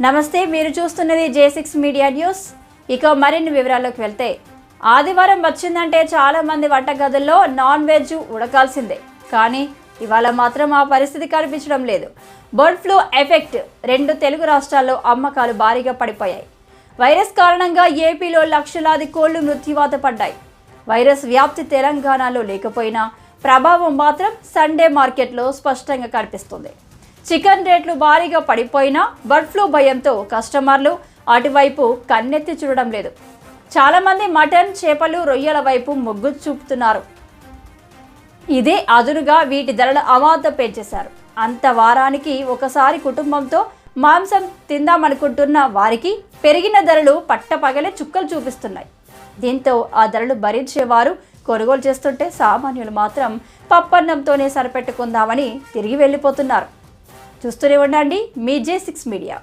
నమస్తే మీరు చూస్తున్నది జే సిక్స్ మీడియా న్యూస్ ఇక మరిన్ని వివరాల్లోకి వెళ్తే ఆదివారం వచ్చిందంటే చాలామంది వంటగదుల్లో నాన్ వెజ్ ఉడకాల్సిందే. కానీ ఇవాళ మాత్రం ఆ పరిస్థితి కనిపించడం లేదు. బర్డ్ ఫ్లూ ఎఫెక్ట్ రెండు తెలుగు రాష్ట్రాల్లో అమ్మకాలు భారీగా పడిపోయాయి. వైరస్ కారణంగా ఏపీలో లక్షలాది కోళ్ళు మృత్యువాత పడ్డాయి. వైరస్ వ్యాప్తి తెలంగాణలో లేకపోయినా ప్రభావం మాత్రం సండే మార్కెట్లో స్పష్టంగా కనిపిస్తుంది. చికెన్ రేట్లు భారీగా పడిపోయినా బర్డ్ ఫ్లూ భయంతో కస్టమర్లు అటువైపు కన్నెత్తి చూడడం లేదు. చాలామంది మటన్ చేపలు రొయ్యల వైపు మొగ్గు చూపుతున్నారు. ఇదే అదునుగా వీటి ధరల అమాంత పెంచేశారు. అంత వారానికి ఒకసారి కుటుంబంతో మాంసం తిందామనుకుంటున్న వారికి పెరిగిన ధరలు పట్టపగలే చుక్కలు చూపిస్తున్నాయి. దీంతో ఆ ధరలు భరించేవారు కొనుగోలు చేస్తుంటే సామాన్యులు మాత్రం పప్పన్నంతోనే సరిపెట్టుకుందామని తిరిగి వెళ్ళిపోతున్నారు. చూస్తూనే ఉండండి మీ జే సిక్స్ మీడియా.